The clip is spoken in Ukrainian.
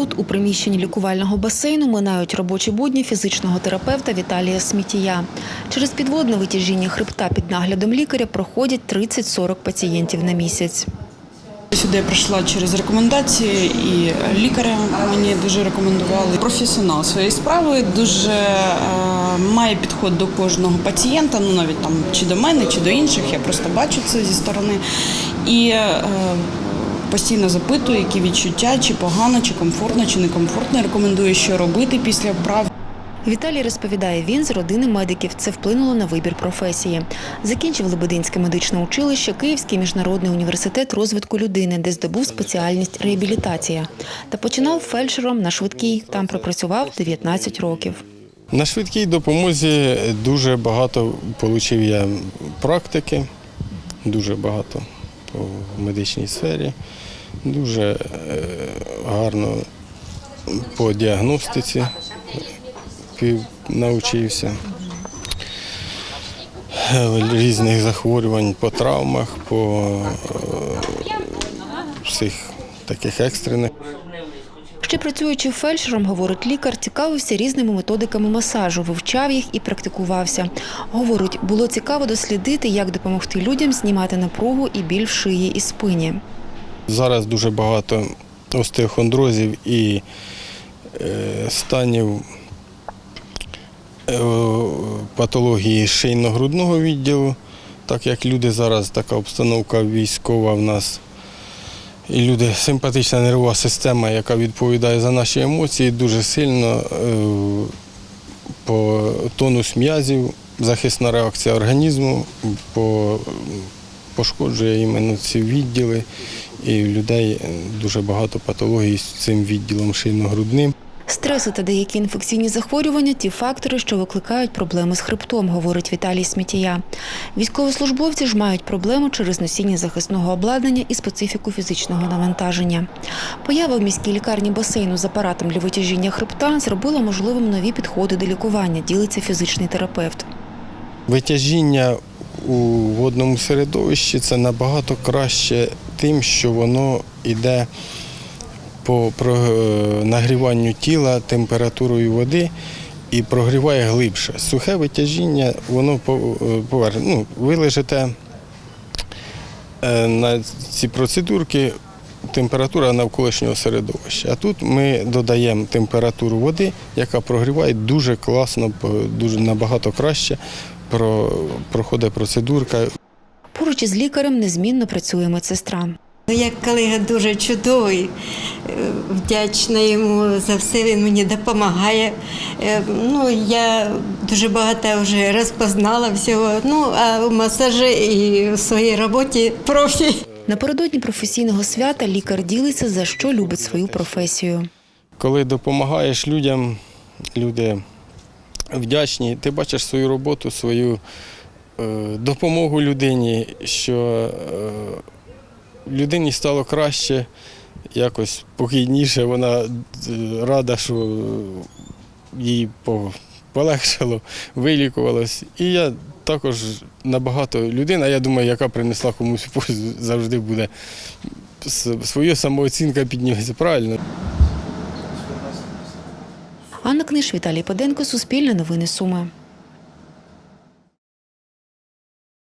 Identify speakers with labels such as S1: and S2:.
S1: Тут, у приміщенні лікувального басейну, минають робочі будні фізичного терапевта Віталія Смітія. Через підводне витяжіння хребта під наглядом лікаря проходять 30-40 пацієнтів на місяць.
S2: Сюди я прийшла через рекомендації, і лікаря мені дуже рекомендували. Професіонал своєї справи дуже е, має підход до кожного пацієнта, ну навіть там чи до мене, чи до інших. Я просто бачу це зі сторони. І е, постійно запитую, які відчуття, чи погано, чи комфортно, чи некомфортно. Рекомендую, що робити після вправ.
S1: Віталій розповідає, він з родини медиків. Це вплинуло на вибір професії. Закінчив Лебединське медичне училище, Київський міжнародний університет розвитку людини, де здобув спеціальність реабілітація. Та починав фельдшером на швидкій. Там пропрацював 19 років.
S3: На швидкій допомозі дуже багато отримав я практики, дуже багато по медичній сфері, дуже е, гарно по діагностиці навчився різних захворювань по травмах, по е, всіх таких екстрених.
S1: Ще працюючи фельдшером, говорить лікар, цікавився різними методиками масажу, вивчав їх і практикувався. Говорить, було цікаво дослідити, як допомогти людям знімати напругу і біль в шиї і спині.
S3: Зараз дуже багато остеохондрозів і е, станів е, патології шийно-грудного відділу, так як люди зараз така обстановка військова в нас. І люди, симпатична нервова система, яка відповідає за наші емоції, дуже сильно е, по тонус м'язів, захисна реакція організму по, пошкоджує іменно ці відділи. І в людей дуже багато патологій з цим відділом шийно-грудним.
S1: Стреси та деякі інфекційні захворювання ті фактори, що викликають проблеми з хребтом, говорить Віталій Смітія. Військовослужбовці ж мають проблему через носіння захисного обладнання і специфіку фізичного навантаження. Поява в міській лікарні басейну з апаратом для витяжіння хребта зробила можливим нові підходи до лікування, ділиться фізичний терапевт.
S3: Витяжіння у водному середовищі це набагато краще тим, що воно йде по е, нагріванню тіла температурою води і прогріває глибше. Сухе витяжіння, воно е. Ну, ви лежите е, на ці процедурки. Температура навколишнього середовища. А тут ми додаємо температуру води, яка прогріває дуже класно, дуже набагато краще проходить процедурка.
S1: Поруч із лікарем незмінно працює медсестра.
S4: Ну, Як колега дуже чудовий, е, вдячна йому за все, він мені допомагає. Е, Ну, я дуже багато вже розпознала всього. Ну, а в масажі і в своїй роботі профі.
S1: Напередодні професійного свята лікар ділиться, за що любить свою професію.
S3: Коли допомагаєш людям, люди вдячні, ти бачиш свою роботу, свою е, допомогу людині, що людині стало краще, якось спокійніше, вона е, рада, що їй полегшало, вилікувалось. І я також набагато людина, я думаю, яка принесла комусь пользу, завжди буде своя самооцінка піднімається правильно.
S1: Анна Книж, Віталій Паденко, Суспільне новини Суми.